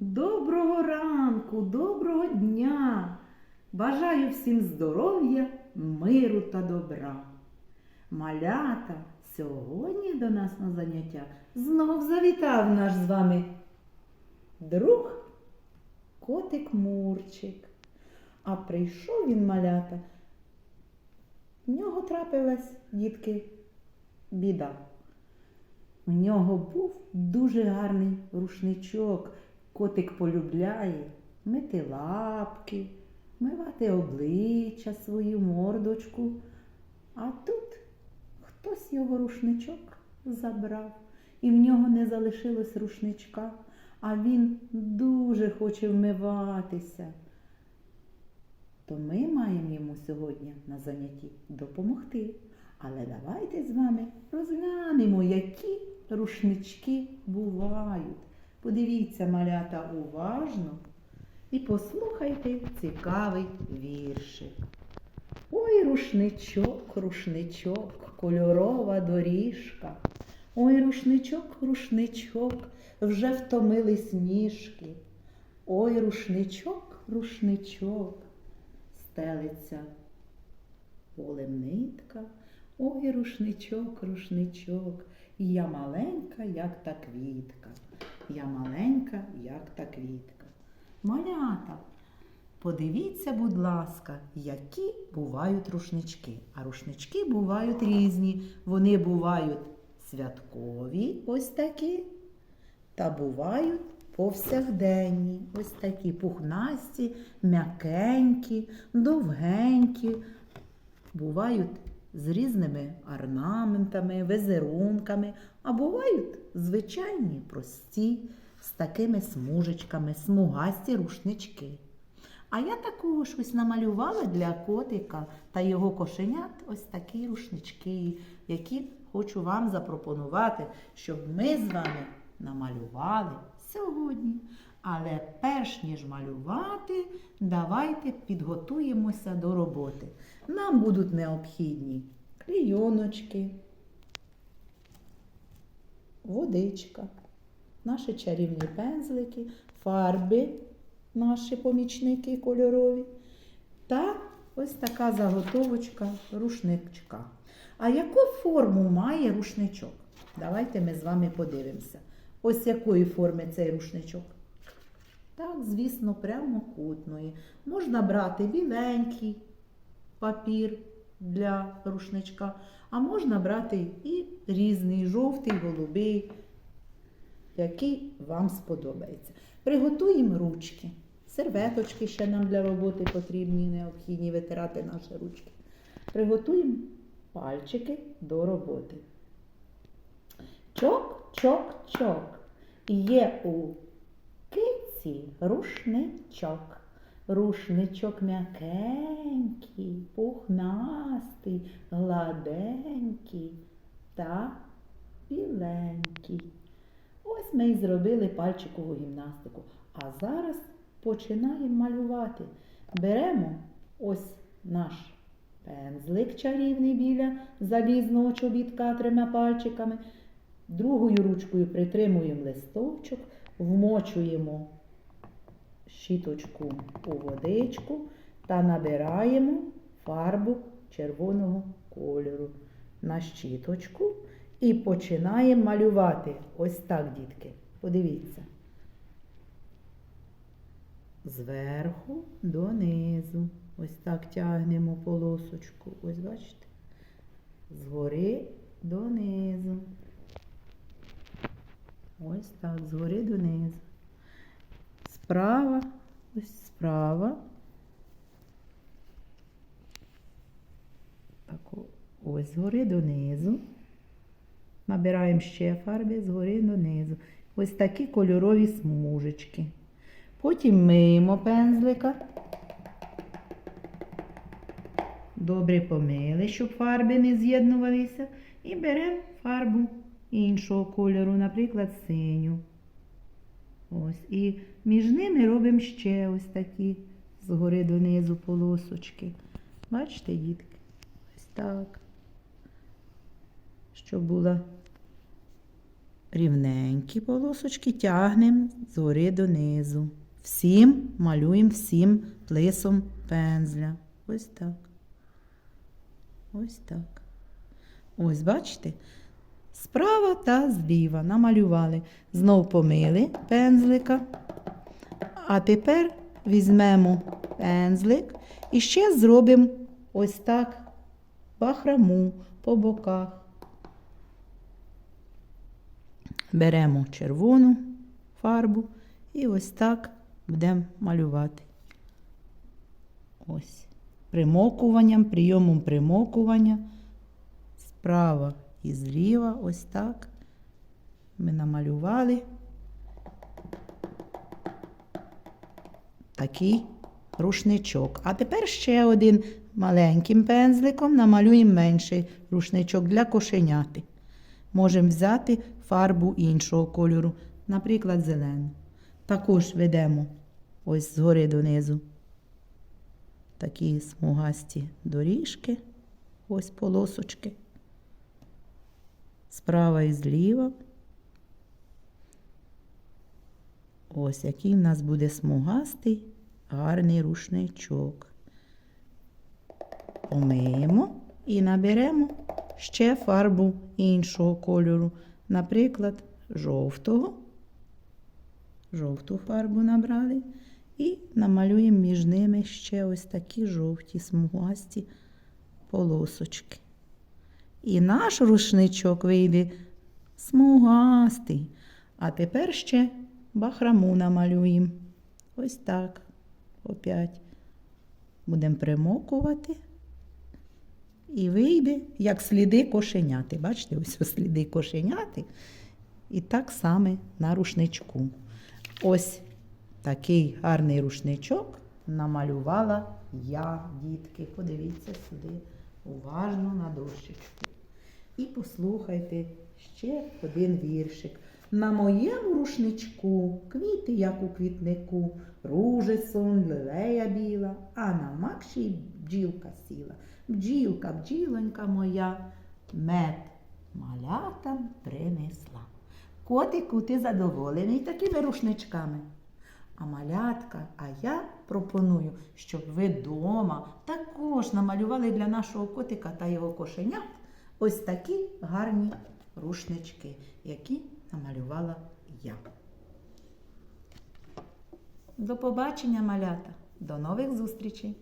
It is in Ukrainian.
Доброго ранку, доброго дня! Бажаю всім здоров'я, миру та добра. Малята, сьогодні до нас на заняття знов завітав наш з вами друг котик Мурчик. А прийшов він малята. В нього трапилась, дітки, біда. У нього був дуже гарний рушничок. Котик полюбляє мити лапки, мивати обличчя, свою мордочку. А тут хтось його рушничок забрав, і в нього не залишилось рушничка, а він дуже хоче вмиватися. То ми маємо йому сьогодні на занятті допомогти. Але давайте з вами розглянемо, які рушнички бувають. Подивіться, малята, уважно і послухайте цікавий віршик. Ой, рушничок, рушничок, кольорова доріжка. Ой, рушничок, рушничок, вже втомились ніжки. Ой, рушничок, рушничок, стелиться полем нитка. Ой, рушничок, рушничок, я маленька, як та квітка. Я маленька, як та квітка. Малята, подивіться, будь ласка, які бувають рушнички. А рушнички бувають різні. Вони бувають святкові, ось такі, та бувають повсякденні. Ось такі пухнасті, м'якенькі, довгенькі. Бувають з різними орнаментами, візерунками, а бувають звичайні, прості, з такими смужечками, смугасті рушнички. А я такого щось намалювала для котика та його кошенят ось такі рушнички, які хочу вам запропонувати, щоб ми з вами намалювали сьогодні. Але перш ніж малювати, давайте підготуємося до роботи. Нам будуть необхідні клійоночки, водичка, наші чарівні пензлики, фарби, наші помічники кольорові та ось така заготовочка рушничка. А яку форму має рушничок? Давайте ми з вами подивимося. Ось якої форми цей рушничок. Так, звісно, прямокутної. Можна брати біленький папір для рушничка, а можна брати і різний жовтий, голубий, який вам сподобається. Приготуємо ручки. Серветочки ще нам для роботи потрібні, необхідні витирати наші ручки. Приготуємо пальчики до роботи. Чок, чок, чок. Є у киці рушничок. Рушничок м'якенький, пухнастий, гладенький та біленький. Ось ми і зробили пальчикову гімнастику. А зараз починаємо малювати. Беремо ось наш пензлик чарівний біля залізного чобітка трьома пальчиками. Другою ручкою притримуємо листочок, вмочуємо щіточку у водичку та набираємо фарбу червоного кольору на щіточку і починаємо малювати. Ось так, дітки. Подивіться. Зверху донизу. Ось так тягнемо полосочку. Ось бачите? Згори донизу. Ось так, згори донизу. Справа, ось справа. Так, ось згори донизу. Набираємо ще фарби згори донизу. Ось такі кольорові смужечки. Потім миємо пензлика. Добре помили, щоб фарби не з'єднувалися. І беремо фарбу іншого кольору, наприклад, синю. Ось. І між ними робимо ще ось такі згори донизу полосочки. Бачите, дітки? Ось так. Щоб була рівненькі полосочки тягнемо згори донизу. Всім малюємо всім плисом пензля. Ось так. Ось так. Ось, бачите? Справа та зліва намалювали. Знов помили пензлика. А тепер візьмемо пензлик і ще зробимо ось так бахраму по боках. Беремо червону фарбу і ось так будемо малювати. Ось. Примокуванням, прийомом примокування. Справа і зліва, ось так. Ми намалювали такий рушничок. А тепер ще один маленьким пензликом намалюємо менший рушничок для кошеняти. Можемо взяти фарбу іншого кольору, наприклад, зелену. Також ведемо ось згори донизу такі смугасті доріжки, ось полосочки. Справа і зліва. Ось який в нас буде смугастий, гарний рушничок. Помиємо і наберемо ще фарбу іншого кольору, наприклад, жовтого. Жовту фарбу набрали і намалюємо між ними ще ось такі жовті смугасті полосочки. І наш рушничок вийде смугастий. А тепер ще бахраму намалюємо. Ось так. Опять. Будемо примокувати. І вийде, як сліди кошеняти. Бачите, ось ось сліди кошеняти. І так само на рушничку. Ось такий гарний рушничок намалювала я, дітки. Подивіться сюди уважно на дощечку. І послухайте ще один віршик. На моєму рушничку квіти, як у квітнику, руже сон, лилея біла, а на макші бджілка сіла. Бджілка, бджілонька моя, мед малятам принесла. Котику, ти задоволений такими рушничками. А малятка, а я пропоную, щоб ви вдома також намалювали для нашого котика та його кошенят ось такі гарні рушнички, які намалювала я. До побачення, малята! До нових зустрічей!